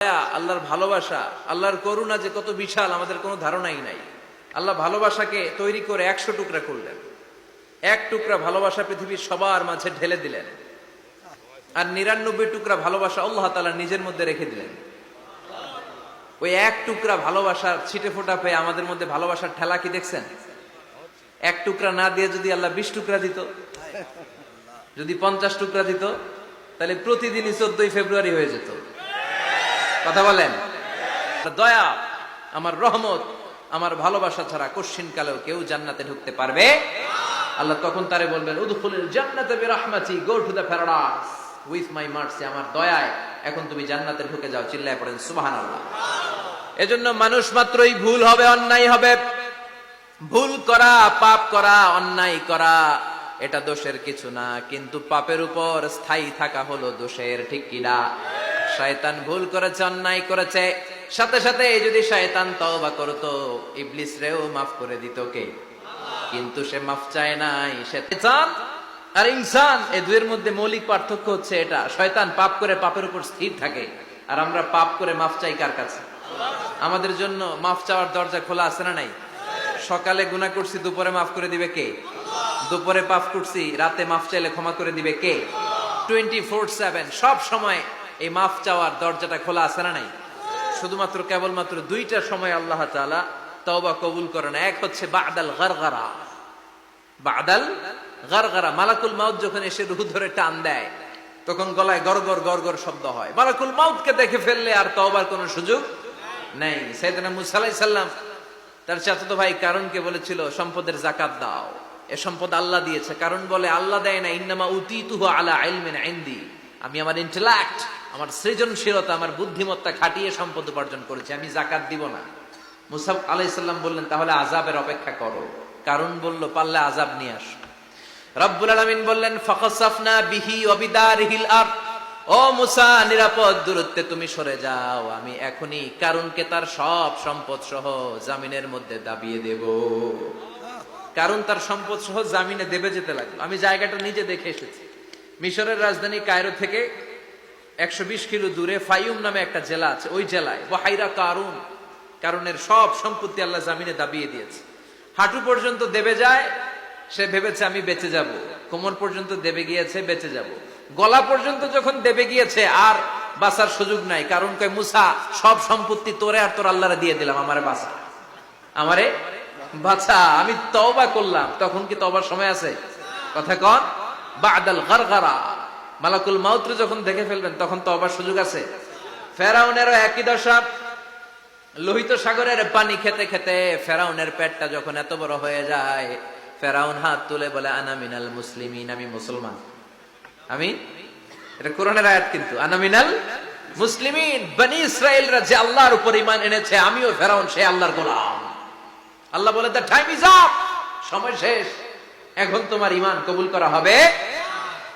আল্লাহর ভালোবাসা, আল্লাহর করুণা যে কত বিশাল, আমাদের কোনো ধারণাই নাই। আল্লাহ ভালোবাসাকে তৈরি করে একশো টুকরা করলেন। এক টুকরা ভালোবাসা পৃথিবীর সবার মাঝে ঢেলে দিলেন। আর নিরানব্বই টুকরা ভালোবাসা আল্লাহ তালা নিজের মধ্যে রেখে দিলেন। ওই এক টুকরা ভালোবাসার ছিটে ফোটা পেয়ে আমাদের মধ্যে ভালোবাসার ঠেলা কি দেখছেন? এক টুকরা না দিয়ে যদি আল্লাহ বিশ টুকরা দিত, যদি পঞ্চাশ টুকরা দিত, তাহলে প্রতিদিনই চোদ্দই ফেব্রুয়ারি হয়ে যেত। কথা বলেন। দয়া, আমার রহমত, আমার ভালোবাসা ছাড়া কশ্চিন কালেও কেউ জান্নাতে ঢুকতে পারবে? আল্লাহ তখন তারে বলবেন, উদখুলিল জান্নাতে বিরাহমাতি, go to the paradise, with my mercy, আমার দয়ায় এখন তুমি জান্নাতে ঢুকে যাও। চিল্লায় পড়েন, সুবহানাল্লাহ। এজন্য মানুষ মাত্রই ভুল হবে, অন্যায় হবে। ভুল করা, পাপ করা, অন্যায় করা, এটা দোষের কিছু না, কিন্তু পাপের উপর স্থায়ী থাকা হলো দোষের, ঠিক কিনা শয়তান ভুল করেছে, অন্যায় করেছে। সাথে সাথে যদি শয়তান তওবা করতো, ইবলিস রেও মাফ করে দিত কে? কিন্তু সে মাফ চায় নাই, সে চান আর ইনসান, এই দুয়ের মধ্যে মৌলিক পার্থক্য হচ্ছে এটা, শয়তান পাপ করে পাপের উপর স্থির থাকে। আর আমরা পাপ করে মাফ চাই কার কাছে? আমাদের জন্য মাফ চাওয়ার দরজা খোলা আছে না নাই? সকালে গুনাহ করছি, দুপুরে মাফ করে দিবে কে? দুপুরে পাপ করছি, রাতে মাফ চাইলে ক্ষমা করে দিবে কে? টোয়েন্টি ফোর সেভেন, সব সময় এই মাফ চাওয়ার দরজাটা খোলা আছে না নাই? শুধুমাত্র কেবলমাত্র দুইটা সময় আল্লাহ তাআলা তওবা কবুল করে না এক হচ্ছে বাদাল গারগারা। বাদাল গারগারা। মালাকুল মাউদ যখন এসে রুহু ধরে টান দেয়, তখন গলায় গরগর গরগর শব্দ হয়। মালাকুল মাউতকে দেখে ফেললে আর তওবার কোনো সুযোগ নেই। সাইয়েদনা মুসা আলাইহিস সালাম তার চাচাতো ভাই কারণকে বলেছিল, সম্পদের জাকাত দাও। এ সম্পদ আল্লাহ দিয়েছে। কারণ বলে, আল্লাহ দেয় না, ইন্নামা উতি তুহ আলা ইলমিন ইনদি। আমি আমার ইন্টেলেক্ট আমার সৃজনশীলতা, আমার বুদ্ধিমত্তা খাটিয়ে সম্পদ উপার্জন করেছি, আমি জাকাত দিব না। মুসাফ আলাইসাল্লাম বললেন, তাহলে আজাবের অপেক্ষা করো। কারণ বলল, পারলে আজাব নিয়ে আস। রব্বুল আলামিন বললেন, ফাখাসাফনা বিহি ওয়া বিদারিহিল আরদ। ও মুসা, নিরাপদ দূরত্বে তুমি সরে যাও, আমি এখনই কারণকে তার সব সম্পদ সহ জামিনের মধ্যে দাবিয়ে দেব। কারণ তার সম্পদ সহ জামিনে দেবে যেতে লাগল। আমি জায়গাটা নিজে দেখে এসেছি। মিশরের রাজধানী কায়রো থেকে একশো বিশ কিলো দূরে ফাইউম নামে একটা জেলা আছে, ওই জেলায়। ওয়াহাইরা কারুন কারণের সব সম্পত্তি আল্লাহ জামিনে দাবিয়ে দিয়েছে। হাঁটু পর্যন্ত দেবে যায়, সে ভেবেছে আমি বেঁচে যাব। কোমর পর্যন্ত দেবে গিয়েছে, বেঁচে যাব। গলা পর্যন্ত যখন দেবে গিয়েছে, আর বাঁচার সুযোগ নাই। কারণ কয়, মুসা, সব সম্পত্তি তোরে আর তোর আল্লাহরে দিয়ে দিলাম, আমারে বাঁচা। আমারে বাছা আমি তওবা করলাম। তখন কি তবার সময় আছে? কথা কন, বাদাল গারগারা। মালাকুল মাউত্র যখন দেখে ফেলবেন, তখন তওবার সুযোগ আছে। ফেরাউনেরও একই দশা। লোহিত সাগরের পানি খেতে খেতে ফেরাউনের পেটটা যখন এত বড় হয়ে যায়, ফেরাউন হাত তুলে বলে, আনা মিনাল মুসলিমিন, আমি মুসলমান। আমি? এটা কোরআনের আয়াত কিন্তু। আনা মিনাল মুসলিমিন, বনি ইসরায়েলরা যে আল্লাহর উপর ইমান এনেছে, আমিও ফেরাউন, সে আল্লাহর গোলাম। আল্লাহ বলে দ্য টাইম ইজ আপ সময় শেষ। এখন তোমার ইমান কবুল করা হবে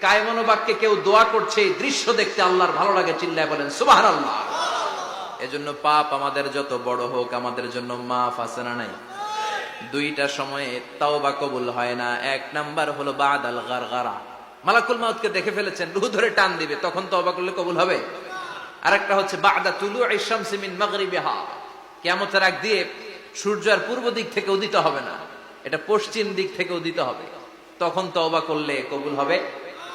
কায়মনো বাক্যে কেউ দোয়া করছে দৃশ্য দেখতে আল্লাহর ভালো লাগে, চিল্লায় বলেন সুবাহান আল্লাহ এজন্য পাপ আমাদের যত বড় হোক, আমাদের জন্য মাফ আছে না নাই? দুইটা সময়ে তাওবা কবুল হয় না। এক নাম্বার হলো বাদ আল গারগারা। মালাকুল মাউতকে দেখে ফেলেছেন, রুহ ধরে টান দিবে, তখন তওবা করলে কবুল হবে? আরেকটা হচ্ছে, বাদা তুলু ইশামসি মিন মাগরিবিহা। কিয়ামতের আগ দিয়ে সূর্য আর পূর্ব দিক থেকে উদিত হবে না। এটা পশ্চিম দিক থেকে উদিত হবে। তখন তওবা করলে কবুল হবে?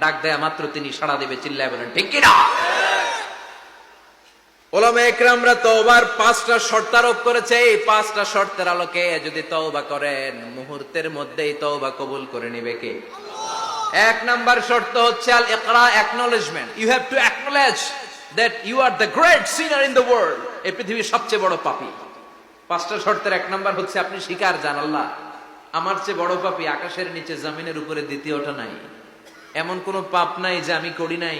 ডাক দেয়া মাত্র তিনি সাড়া দেবে, চিল্লায় বলেন, ঠিক কিনা? পাঁচটা শর্তের এক নাম্বার হচ্ছে সবচেয়ে বড় পাপী। পাঁচটা শর্তের এক নাম্বার হচ্ছে, আপনি স্বীকার জান আল্লাহ। আমার চেয়ে বড় পাপী আকাশের নিচে, জমিনের উপরে, দ্বিতীয়টা নাই। এমন কোনো পাপ নাই যে আমি করি নাই।